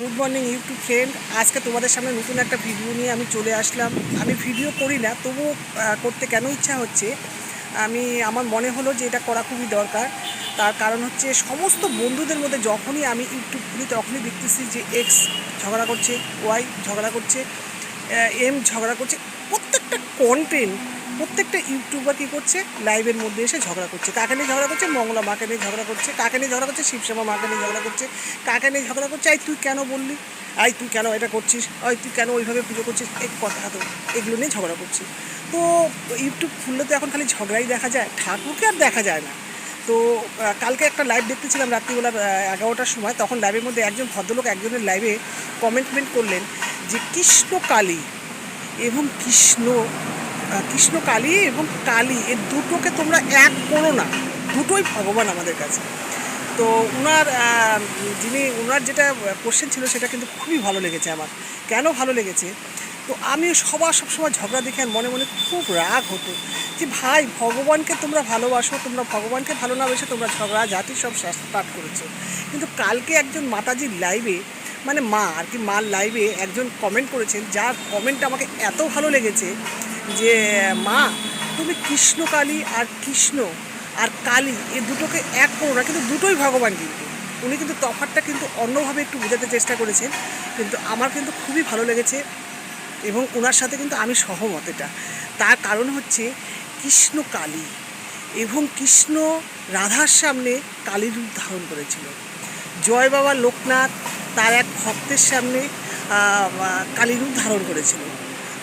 Good morning YouTube friend. আজকে তোমাদের সামনে নতুন একটা ভিডিও নিয়ে আমি চলে আসলাম। আমি ভিডিও করি না, তবুও করতে কেন ইচ্ছা হচ্ছে? আমি, আমার মনে হলো যে এটা করা খুবই দরকার। তার কারণ হচ্ছে সমস্ত বন্ধুদের মধ্যে যখনই আমি ইউটিউব খুলি, তখনই দেখতেছি যে এক্স ঝগড়া করছে ওয়াই ঝগড়া করছে এম ঝগড়া করছে। প্রত্যেকটা কন্টেন্ট প্রত্যেকটা ইউটিউবার কী করছে? লাইভের মধ্যে এসে ঝগড়া করছে। কাকে নিয়ে ঝগড়া করছে? মঙ্গলা মাকে নিয়ে ঝগড়া করছে। কাকে নিয়ে ঝগড়া করছে? শিবশ্যামা মাকে নিয়ে ঝগড়া করছে। কাকে নিয়ে ঝগড়া করছে? আই, তুই কেন বললি? আই, তুই কেন এটা করছিস? আই, তুই কেন ওইভাবে পুজো করছিস? এই কথা তো এগুলো নিয়ে ঝগড়া করছি। তো ইউটিউব খুললে তো এখন খালি ঝগড়াই দেখা যায়। ঠাকুরকে আর দেখা যায় না। তো কালকে একটা লাইভ দেখতেছিলাম রাত্রিবেলা এগারোটার সময়। তখন লাইভের মধ্যে একজন ভদ্রলোক একজনের লাইভে কমেন্টমেন্ট করলেন যে, কৃষ্ণ কালী এবং কৃষ্ণ কৃষ্ণ কালী এবং কালী এর দুটোকে তোমরা এক করো না। দুটোই ভগবান আমাদের কাছে। তো ওনার যিনি ওনার যেটা কোশ্চেন ছিল, সেটা কিন্তু খুবই ভালো লেগেছে আমার। কেন ভালো লেগেছে? তো আমি সবার সবসময় ঝগড়া দেখে আর মনে মনে খুব রাগ হতো যে, ভাই, ভগবানকে তোমরা ভালোবাসো, তোমরা ভগবানকে ভালো না বেসে তোমরা ঝগড়া, জাতি সব স্টার্ট করেছ। কিন্তু কালকে একজন মাতাজির লাইভে মানে মা, আর কি মার লাইভে একজন কমেন্ট করেছেন, যার কমেন্ট আমাকে এত ভালো লেগেছে যে, মা, তুমি কৃষ্ণ কালী আর কৃষ্ণ আর কালী এই দুটোকে এক করো না, কিন্তু দুটোই ভগবান কিন্তু। উনি কিন্তু তফাৎটা কিন্তু অন্যভাবে একটু বোঝাতে চেষ্টা করেছেন, কিন্তু আমার কিন্তু খুবই ভালো লেগেছে এবং ওনার সাথে কিন্তু আমি সহমত এটা। তার কারণ হচ্ছে কৃষ্ণ কালী এবং কৃষ্ণ রাধার সামনে কালী রূপ ধারণ করেছিল। জয় বাবা লোকনাথ তার এক ভক্তের সামনে কালী রূপ ধারণ করেছিল।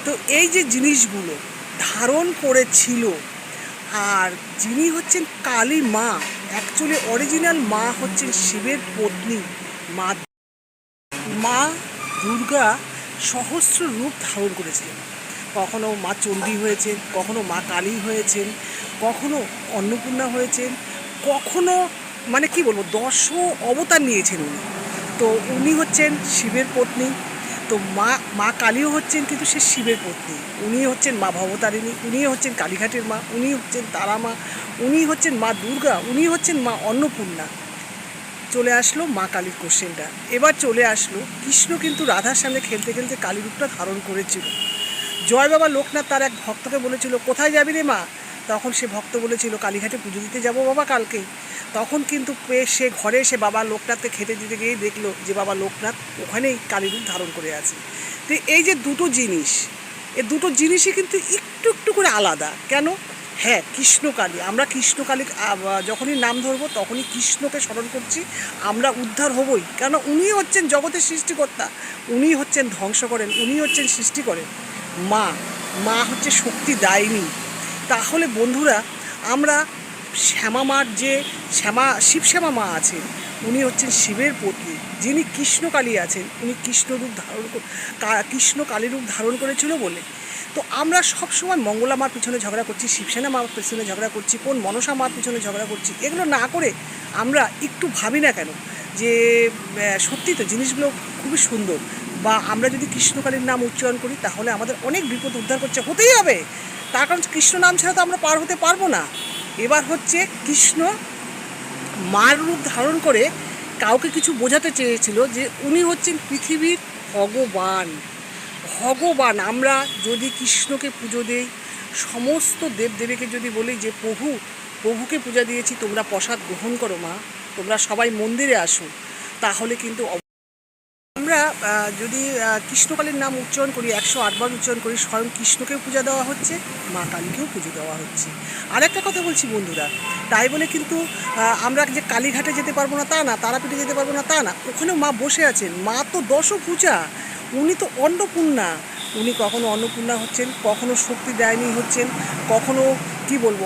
তো এই যে জিনিসগুলো ধারণ করেছিল, আর যিনি হচ্ছেন কালী মা অ্যাকচুয়ালি অরিজিনাল মা হচ্ছেন শিবের পত্নী মা মা দুর্গা সহস্র রূপ ধারণ করেছিলেন। কখনো মা চণ্ডী হয়েছেন, কখনো মা কালী হয়েছেন, কখনো অন্নপূর্ণা হয়েছেন, কখনো মানে কি বলব দশ অবতার নিয়েছেন উনি। তো উনি হচ্ছেন শিবের পত্নী তো মা মা কালীও হচ্ছেন কিন্তু সে শিবের পত্নী। উনি হচ্ছেন মা ভবতারিণী, উনি হচ্ছেন কালীঘাটের মা, উনি হচ্ছেন তারা মা, উনি হচ্ছেন মা দুর্গা, উনি হচ্ছেন মা অন্নপূর্ণা। চলে আসলো মা কালীর কোশ্চেনটা। এবার চলে আসলো, কৃষ্ণ কিন্তু রাধার সামনে খেলতে খেলতে কালী রূপটা ধারণ করেছিল। জয় বাবা লোকনাথ তার এক ভক্তকে বলেছিল, কোথায় যাবি রে মা? তখন সে ভক্ত বলেছিল, কালীঘাটে পুজো দিতে যাব বাবা কালকে। তখন কিন্তু সে ঘরে এসে বাবা লোকনাথকে খেতে দিতে গিয়েই দেখল যে বাবা লোকনাথ ওখানেই কালী রূপ ধারণ করে আছে। তো এই যে দুটো জিনিস এই দুটো জিনিসই কিন্তু একটু একটু করে আলাদা। কেন? হ্যাঁ কৃষ্ণকালী। আমরা কৃষ্ণকালী যখনই নাম ধরবো তখনই কৃষ্ণকে স্মরণ করছি, আমরা উদ্ধার হবই। কেন? উনি হচ্ছেন জগতের সৃষ্টিকর্তা। উনি হচ্ছেন ধ্বংস করেন, উনি হচ্ছেন সৃষ্টি করেন। মা মা হচ্ছে শক্তি দায়নি। তাহলে বন্ধুরা, আমরা শ্যামা মার যে, শ্যামা শিবশ্যামা মা আছেন, উনি হচ্ছেন শিবের পত্নী। যিনি কৃষ্ণকালী আছেন, উনি কৃষ্ণরূপ ধারণ কৃষ্ণ কালী রূপ ধারণ করেছিল বলে। তো আমরা সব সময় মঙ্গলা মার পিছনে ঝগড়া করছি শিবসেনা মার পিছনে ঝগড়া করছি, কোন মনসা মার পিছনে ঝগড়া করছি, এগুলো না করে আমরা একটু ভাবি না কেন যে সত্যি তো জিনিসগুলো খুবই সুন্দর। বা আমরা যদি কৃষ্ণকালীর নাম উচ্চারণ করি, তাহলে আমাদের অনেক বিপদ উদ্ধার করছে, হতেই হবে। তার কারণ কৃষ্ণ নাম ছাড়া তো আমরা পার হতে পারব না। এবার হচ্ছে কৃষ্ণ মার রূপ ধারণ করে কাউকে কিছু বোঝাতে চেয়েছিল যে উনি হচ্ছেন পৃথিবীর ভগবান। ভগবান, আমরা যদি কৃষ্ণকে পুজো দেই, সমস্ত দেবদেবীকে যদি বলি যে, প্রভু, প্রভুকে পূজা দিয়েছি, তোমরা প্রসাদ গ্রহণ করো মা, তোমরা সবাই মন্দিরে আসো, তাহলে কিন্তু আমরা যদি কৃষ্ণকালীর নাম উচ্চারণ করি, একশো আটবার উচ্চারণ করি, স্বয়ং কৃষ্ণকেও পূজা দেওয়া হচ্ছে, মা কালীকেও পুজো দেওয়া হচ্ছে। আর একটা কথা বলছি বন্ধুরা, তাই বলে কিন্তু আমরা যে কালীঘাটে যেতে পারব না তা না, তারাপীঠে যেতে পারব না তা না, ওখানেও মা বসে আছেন। মা তো দশ পূজা উনি তো অন্নপূর্ণা। উনি কখনো অন্নপূর্ণা হচ্ছেন, কখনো শক্তি দেয়নি হচ্ছেন, কখনো, কি বলব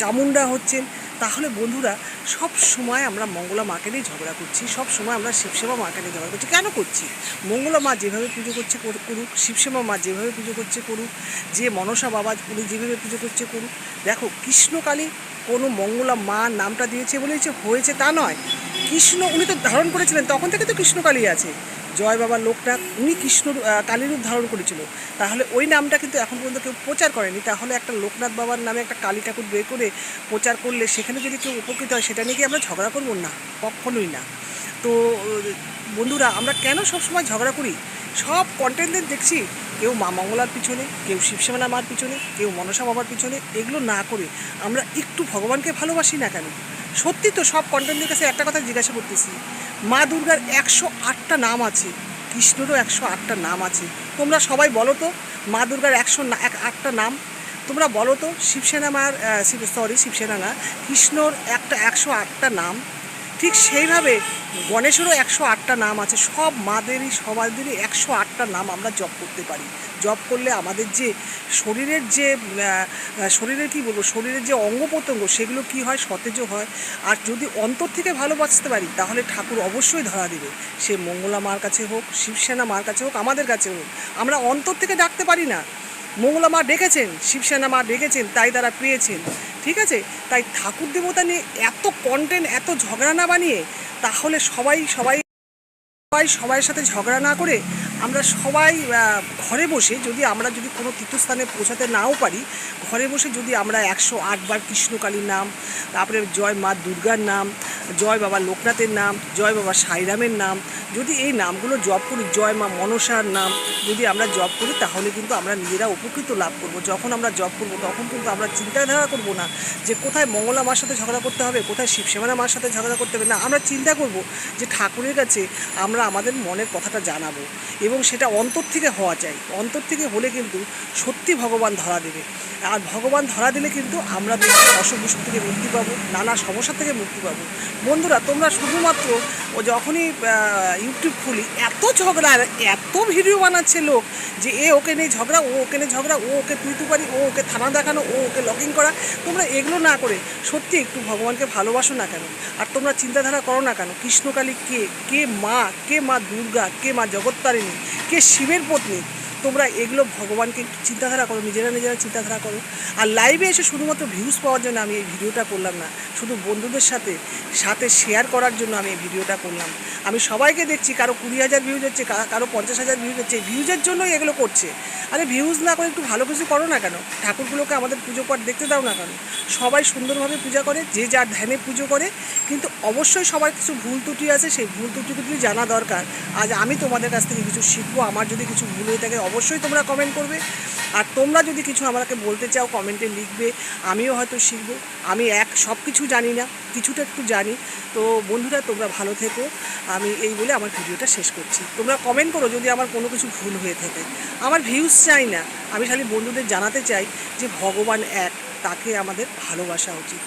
চামুন্ডা হচ্ছেন তাহলে বন্ধুরা, সব সময় আমরা মঙ্গলা মাকে নিয়ে ঝগড়া করছি, সব সময় আমরা শিবসেবা মাকে নিয়ে ঝগড়া করছি। কেন করছি? মঙ্গলা মা যেভাবে পুজো করছে কর- করুক, শিবসেবা মা যেভাবে পুজো করছে করুক, যে মনসা বাবা উনি যেভাবে পুজো করছে করুক, দেখো কৃষ্ণকালী কোনো মঙ্গলা মা নামটা দিয়েছে বলেই যে হয়েছে তা নয়। কৃষ্ণ, উনি তো ধারণ করেছিলেন, তখন থেকে তো কৃষ্ণকালী আছে। জয় বাবা লোকটা উনি কৃষ্ণ কালীরূপ ধারণ করেছিল। তাহলে ওই নামটা কিন্তু এখন পর্যন্ত কেউ প্রচার করেনি। তাহলে একটা লোকনাথ বাবার নামে একটা কালী ঠাকুর বের করে প্রচার করলে সেখানে যদি কেউ উপকৃত হয়, সেটা নিয়ে কি আমরা ঝগড়া করব? না, কখনোই না। তো, বন্ধুরা, আমরা কেন সবসময় ঝগড়া করি? সব কন্টেন্টদের দেখছি। কেউ মা মঙ্গলার পিছনে, কেউ শিবসেনা মার পিছনে, কেউ মনসা বাবার পিছনে, এগুলো না করে আমরা একটু ভগবানকে ভালোবাসি না কেন? সত্যি তো সব কন্টেন্টের কাছে একটা কথা জিজ্ঞাসা করতেছি। মা দুর্গার একশো আটটা নাম আছে, কৃষ্ণেরও একশো আটটা নাম আছে। তোমরা সবাই বলো তো, মা দুর্গার একশো এক আটটা নাম? তোমরা বলো তো, শিবসেনা মার সরি শিবসেনা না, কৃষ্ণর একটা একশো আটটা নাম। ঠিক সেইভাবে গণেশেরও একশো আটটা নাম আছে, সব মাদেরই সবাইদেরই একশো আটটা নাম আমরা জপ করতে পারি। জপ করলে আমাদের যে শরীরের যে শরীরের কি বলব, শরীরের যে অঙ্গ প্রত্যঙ্গ সেগুলো কি হয় সতেজও হয়। আর যদি অন্তর থেকে ভালোবাসতে পারি, তাহলে ঠাকুর অবশ্যই ধরা দেবে। সে মঙ্গলা মার কাছে হোক, শিবসেনা মার কাছে হোক, আমাদের কাছে হোক। আমরা অন্তর থেকে ডাকতে পারি না। মঙ্গলা মা ডেকেছেন, শিবসেনা মা ডেকেছেন, তাই তারা পেয়েছেন। ঠিক আছে? তাই ঠাকুর দেবতা নিয়ে এত কন্টেন্ট এত ঝগড়া না বানিয়ে তাহলে সবাই সবাই সবাই সবাইয়ের সাথে ঝগড়া না করে আমরা সবাই ঘরে বসে যদি আমরা যদি কোনো তীর্থস্থানে পৌঁছাতে নাও পারি, ঘরে বসে যদি আমরা একশো আটবার কৃষ্ণকালীর নাম, তারপরে জয় মা দুর্গার নাম, জয় বাবা লোকনাথের নাম, জয় বাবা সাইরামের নাম যদি এই নামগুলো জপ করি, জয় মা মনসার নাম, যদি আমরা জপ করি, তাহলে কিন্তু আমরা নিজেরা উপকৃত লাভ করব। যখন আমরা জপ করব, তখন কিন্তু আমরা চিন্তাধারা করব না যে কোথায় মঙ্গলা মার সাথে ঝগড়া করতে হবে, কোথায় শিবসেমানা মার সাথে ঝগড়া করতে হবে। না, আমরা চিন্তা করব যে ঠাকুরের কাছে আমরা আমাদের মনের কথাটা জানাব এবং সেটা অন্তর থেকে হওয়া চাই। অন্তর থেকে হলে কিন্তু সত্যি ভগবান ধরা দেবে। আর ভগবান ধরা দিলে কিন্তু আমরা অসুখ বিসুখ থেকে মুক্তি পাবো, নানা সমস্যা থেকে মুক্তি পাবো। বন্ধুরা, তোমরা শুধুমাত্র ও যখনই ইউটিউব খুলি, এত ঝগড়া, আর এত ভিডিও বানাচ্ছে লোক যে এ ওকে নেই ঝগড়া, ও ওকে নিয়ে ঝগড়া, ও ওকে তুইতু পারি ও ওকে থানা দেখানো, ও ওকে লগিং করা, তোমরা এগুলো না করে সত্যি একটু ভগবানকে ভালোবাসো না কেন? আর তোমরা চিন্তাধারা করো না কেন? কৃষ্ণকালী কে? কে মা? কে মা দুর্গা? কে মা জগত্তারিণী? কে শিবের পত্নী? তোমরা এগুলো ভগবানকে চিন্তাধারা করো, নিজেরা নিজেরা চিন্তাধারা করো। আর লাইভে এসে শুধুমাত্র ভিউজ পাওয়ার জন্য আমি এই ভিডিওটা করলাম না, শুধু বন্ধুদের সাথে সাথে শেয়ার করার জন্য আমি এই ভিডিওটা করলাম। আমি সবাইকে দেখছি, কারও কুড়ি হাজার ভিউজ হচ্ছে কারও পঞ্চাশ হাজার ভিউজ হচ্ছে ভিউজের জন্যই এগুলো করছে। আরে ভিউজ না করে একটু ভালো কিছু করো না কেন? ঠাকুরগুলোকে আমাদের পুজো পাঠ দেখতে দাও না কেন? সবাই সুন্দরভাবে পূজা করে, যে যার ধ্যানে পুজো করে, কিন্তু অবশ্যই সবার কিছু ভুল ত্রুটি আছে, সেই ভুল ত্রুটিগুলি জানা দরকার। আজ আমি তোমাদের কাছ থেকে কিছু শিখব, আমার যদি কিছু ভুল হয়ে থাকে অবশ্যই তোমরা কমেন্ট করবে। আর তোমরা যদি কিছু আমাকে বলতে চাও কমেন্টে লিখবে, আমিও হয়তো শিখব। আমি এক সব কিছু জানি না, কিছুটা একটু জানি। তো বন্ধুরা, তোমরা ভালো থেকো। আমি এই বলে আমার ভিডিওটা শেষ করছি। তোমরা কমেন্ট করো যদি আমার কোনো কিছু ভুল হয়ে থাকে। আমার ভিউজ চাই না। আমি খালি বন্ধুদের জানাতে চাই যে ভগবান এক, তাকে আমাদের ভালোবাসা উচিত।